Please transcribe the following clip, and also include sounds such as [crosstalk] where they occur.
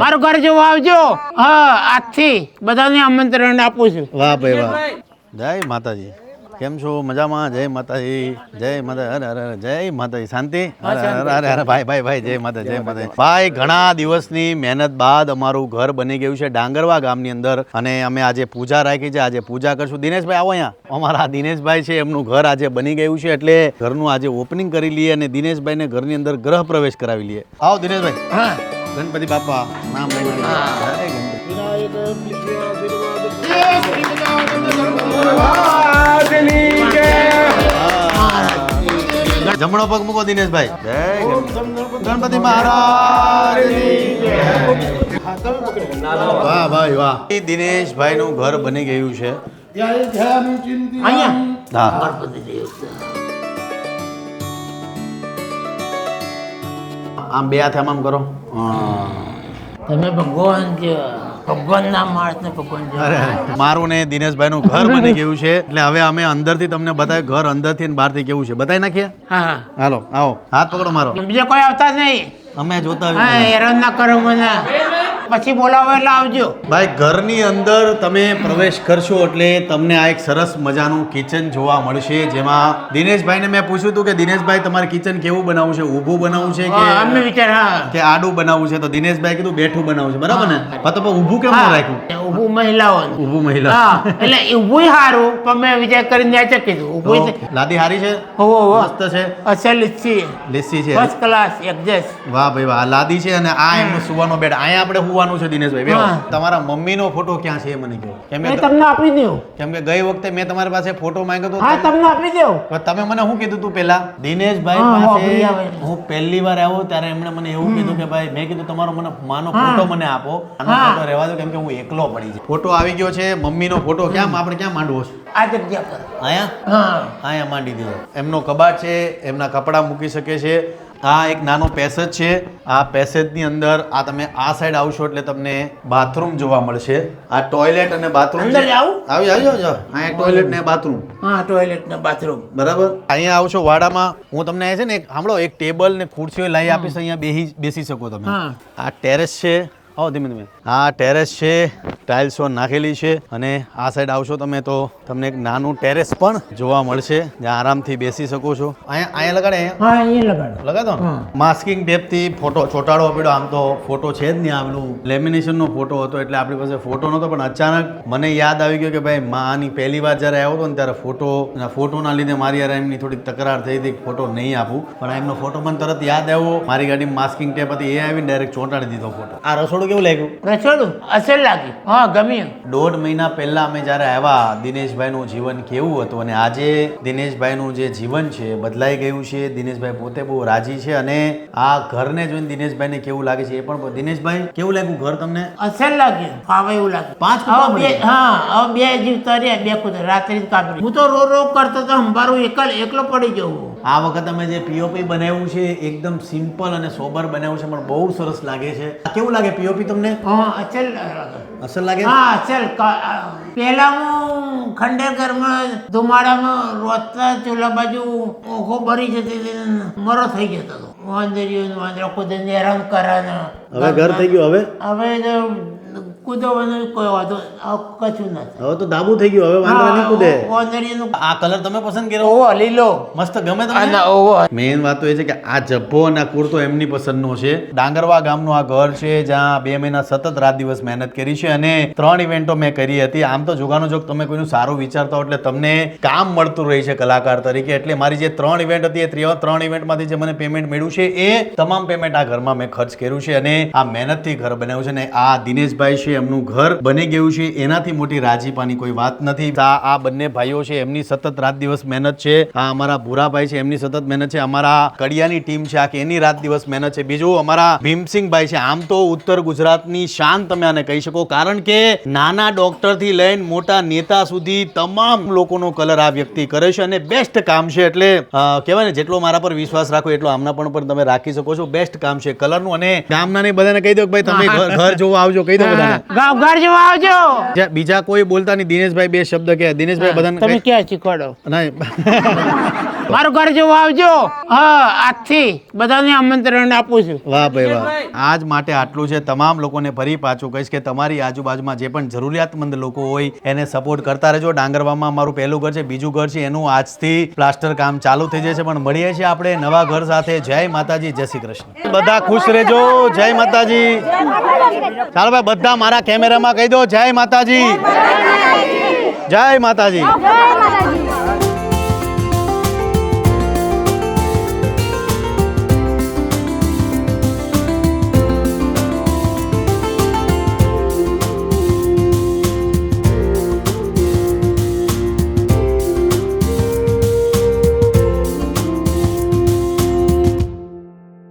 મારું ઘર જોવા આવજો. હા આજથી બધાને આમંત્રણ આપું છું. વાહ ભાઈ વાહ. જય માતાજી. કેમ છો? મજામાં? જય માતાજી. જય માતા અરે અરે અરે જય માતાજી. શાંતિ? અરે અરે અરે ભાઈ ભાઈ ભાઈ જય માતા જય માતા ભાઈ ઘણા દિવસની મહેનત બાદ અમારું ઘર બની ગયું છે ડાંગરવા ગામની અંદર. અને અમે આજે પૂજા રાખી છે. આજે પૂજા કરશું. દિનેશભાઈ આવો અહીંયા. અમારા દિનેશભાઈ છે. એમનું ઘર આજે બની ગયું છે. એટલે ઘરનું આજે ઓપનિંગ કરી લઈએ અને દિનેશભાઈને ઘરની અંદર ગ્રહ પ્રવેશ કરાવી લઈએ. આવો દિનેશભાઈ. હા. ગણપતિ બાપા નામ લઈને જમણો પગ મૂકો દિનેશભાઈ. ગણપતિ. વાહ ભાઈ વાહ. દિનેશભાઈ નું ઘર બની ગયું છે. અહીંયા હા. આમ બે હાથે આમ આમ કરો. તમે ભગવાન ભગવાન ના માણસ ભગવાન અરે મારું ને દિનેશભાઈ નું ઘર બની ગયું છે એટલે હવે અમે અંદરથી તમને બતાવ્યું ઘર અંદરથી અને બહારથી કેવું છે. બતાવી નાખીએ? હા હાલો આવો. હાથ પકડો મારો. બીજા કોઈ આવતા જ નહીં. અમે જોતા આવીએ. ના કરો મને. પછી બોલાવો એટલે આવજો. ભાઈ ઘરની અંદર તમે પ્રવેશ કરશો એટલે તમને આ એક સરસ મજાનું કિચન જોવા મળશે જેમાં દિનેશભાઈને મેં પૂછ્યું હતું કે દિનેશભાઈ તમારે કિચન કેવું બનાવવું છે? ઊભું બનાવવું છે કે અમે વિચાર હા. કે આડું બનાવવું છે? તો દિનેશભાઈ કીધું બેઠું બનાવવું છે. બરાબર ને? હા પણ ઊભું કેમ રાખ્યું? ઊભું મહિલાઓ ઊભું મહિલા એટલે ઊભું સારું પણ મેં વિચાર કરીને ન્યાચે કીધું. ઊભું લાદી હારી છે? હો મસ્ત છે? અસલ છે લેસી છે. ફર્સ્ટ ક્લાસ એક્ઝેસ્ટ વાહ ભાઈ વાહ લાદી છે અને આ એમનો સુવાનો બેડ. અહીંયા આપણે સુવાનું છે દિનેશભાઈ. હા. તમારા મમ્મીનો ફોટો ક્યાં છે એ મને કહો? કેમ કે તમને આપી દઉં કેમ કે ગઈ વખતે મેં તમારી પાસે ફોટો માંગ્યો તો હા તમને આપી દઉં પણ તમે મને શું કીધું તું પેલા દિનેશભાઈ હા, પાસે. હું પહેલી વાર આવ્યો ત્યારે એમણે મને એવું કીધું કે ભાઈ મેં કીધું તમારો મને માનો. ફોટો મને આપો. આનો હા. ફોટો રહેવા દો કેમ કે હું એકલો પડી જાય ફોટો આવી ગયો છે મમ્મીનો ફોટો ક્યાં આપણે ક્યાં માંડવો છે? આ જગ્યા પર. અહીંયા? હા અહીંયા માંડી દીધો. એમનો કબાટ છે એમના કપડાં મૂકી શકે છે. આ એક નાનો પેસેજ છે. આ પેસેજની અંદર આ તમે આ સાઈડ આવશો એટલે તમને બાથરૂમ જોવા મળશે. આ ટોયલેટ અને બાથરૂમ અંદર? આવી આવી જાઓ અહીંયા ટોયલેટ ને બાથરૂમ હા ટોયલેટ ને બાથરૂમ બરાબર? અહીંયા આવશો વાડામાં. હું તમને છે ને એક સાંભળો એક ટેબલ ને ખુરશીઓ લાવી આપીશ અહીંયા બેસી બેસી શકો તમે. આ ટેરેસ છે. આવો ધીમે ધીમે. આ ટેરેસ છે ટાઇલ્સો નાખેલી છે અને આ સાઈડ આવશો તમે તો તમને એક નાનું ટેરેસ પણ જોવા મળશે જ્યાં આરામથી બેસી શકો છો. અહીંયા અહીંયા લગાડે? હા અહીંયા લગાડો. થી માસ્કિંગ ટેપથી ફોટો ચોટાડો પડ્યો આમ તો ફોટો છે જ નહીં આવેલું લેમિનેશનનો ફોટો હતો એટલે આપણી પાસે ફોટો નહોતો પણ અચાનક મને યાદ આવી ગયો કે ભાઈ માની પહેલી વાર જ્યારે આવ્યો હતો ને ત્યારે ફોટો ફોટોના લીધે મારી યાર એમની થોડીક તકરાર થઈ હતી ફોટો નહીં આપું. પણ એમનો ફોટો મને તરત યાદ આવ્યો. મારી ગાડીમાં માસ્કિંગ ટેપ હતી એ આવીને ડાયરેક્ટ ચોંટાડી દીધો ફોટો આ રસોડું કેવું લાગ્યું? રસોડું અસર લાગી. હા ગમી દોઢ મહિના પહેલા અમે જ્યારે આવ્યા દિનેશભાઈનું જીવન કેવું હતું અને આજે દિનેશભાઈનું જે જીવન છે બદલાઈ ગયું છે. દિનેશભાઈ પોતે બહુ રાજી છે અને આ ઘરને જોઈને દિનેશભાઈને કેવું લાગે છે એ પણ દિનેશભાઈ કેવું લાગ્યું ઘર તમને? અસર લાગ્યું. ફાવે એવું લાગ્યું. પાંચ હા બે જીવ તર્યા બે કૂતરા રાત્રે કાપડી હું તો રો રો કરતો તો અંબારું એકલ એકલો પડી જવું આ વખત અમે જે પીઓપી બનાવ્યું છે એકદમ સિમ્પલ અને સોબર બનાવ્યું છે પણ બહુ સરસ લાગે છે. કેવું લાગે પીઓપી તમને? હા લાગે અસર લાગે? હા અચલ. પેલા હું ખંડેરઘરમાં ધુમાડામાં રોજતા ચૂલા બાજુ ઓખો ભરી જતી મરો થઈ જતો હતો. વાંદરીઓ વાંદરા કૂદીને હેરાન કરે હવે ઘર થઈ ગયું હવે? હવે કૂદવાનું કોઈ વાંધો કશું નથી હવે તો દાબુ થઈ ગયું હવે નહીં કૂદે. આ કલર તમે પસંદ કર્યો? ઓવો લીલો. મસ્ત ગમે તમને? ઓવો વાત તો એ છે કે આ જબ્બો અને આ કુર્તો એમની પસંદનો છે. ડાંગરવા ગામનું આ ઘર છે જ્યાં બે મહિના સતત રાત દિવસ મહેનત કરી છે અને ત્રણ ઇવેન્ટો મેં કરી હતી. આમ તો જોગાનો જોગ તમે કોઈનું સારું વિચારતા હો એટલે તમને કામ મળતું રહે છે કલાકાર તરીકે. એટલે મારી જે ત્રણ ઇવેન્ટ હતી એ ત્રણ ત્રણ ઇવેન્ટમાંથી જે મને પેમેન્ટ મળ્યું છે એ તમામ પેમેન્ટ આ ઘરમાં મેં ખર્ચ કર્યું છે અને આ મહેનતથી ઘર બનાવ્યું છે અને આ દિનેશભાઈ છે એમનું ઘર બની ગયું છે. એનાથી મોટી રાજીપાની કોઈ વાત નથી. આ બંને ભાઈઓ છે એમની સતત રાત દિવસ મહેનત છે. આ અમારા ભૂરાભાઈ છે એમની સતત મહેનત છે. અમારા કડિયાની ટીમ છે આ કે એની રાત દિવસ મહેનત છે. બીજું અમારા ભીમસિંહભાઈ છે આમ તો ઉત્તર ગુજરાતની શાન તમે આને કહી શકો. કારણ કે નાના ડોક્ટરથી લઈને મોટા નેતા સુધી તમામ લોકોનો કલર આ વ્યક્તિ કરે છે અને બેસ્ટ કામ છે. એટલે કહેવાય ને જેટલો મારા પર વિશ્વાસ રાખો એટલો આમના પણ પર તમે રાખી શકો છો. બેસ્ટ કામ છે કલરનું અને ગામના ને બધાને કહી દો કે ભાઈ તમે [laughs] ઘર- ઘર જોવા આવજો. કહી દો બધાને. ગામ ઘર આવજો. બીજા કોઈ બોલતા નહીં. દિનેશભાઈ બે શબ્દ કે દિનેશભાઈ બધાને તમે ક્યાં શીખવાડો? નહીં. [laughs] મારું ઘર જોવા આવજો. હા આજથી બધાને આમંત્રણ આપું છું. વાહ ભાઈ વાહ. આજ માટે આટલું છે. તમામ લોકોને ફરી પાછું કહીશ કે તમારી આજુબાજુમાં જે પણ જરૂરિયાતમંદ લોકો હોય એને સપોર્ટ કરતા રહેજો. ડાંગરવામાં મારું પહેલું ઘર છે બીજું ઘર છે એનું આજથી પ્લાસ્ટર કામ ચાલુ થઈ જશે પણ મળીએ છીએ આપણે નવા ઘર સાથે. જય માતાજી જય શ્રી કૃષ્ણ. બધા ખુશ રહેજો. જય માતાજી. ચાલો ભાઈ બધા મારા કેમેરામાં કહી દો. જય માતાજી જય માતાજી. જય માતાજી.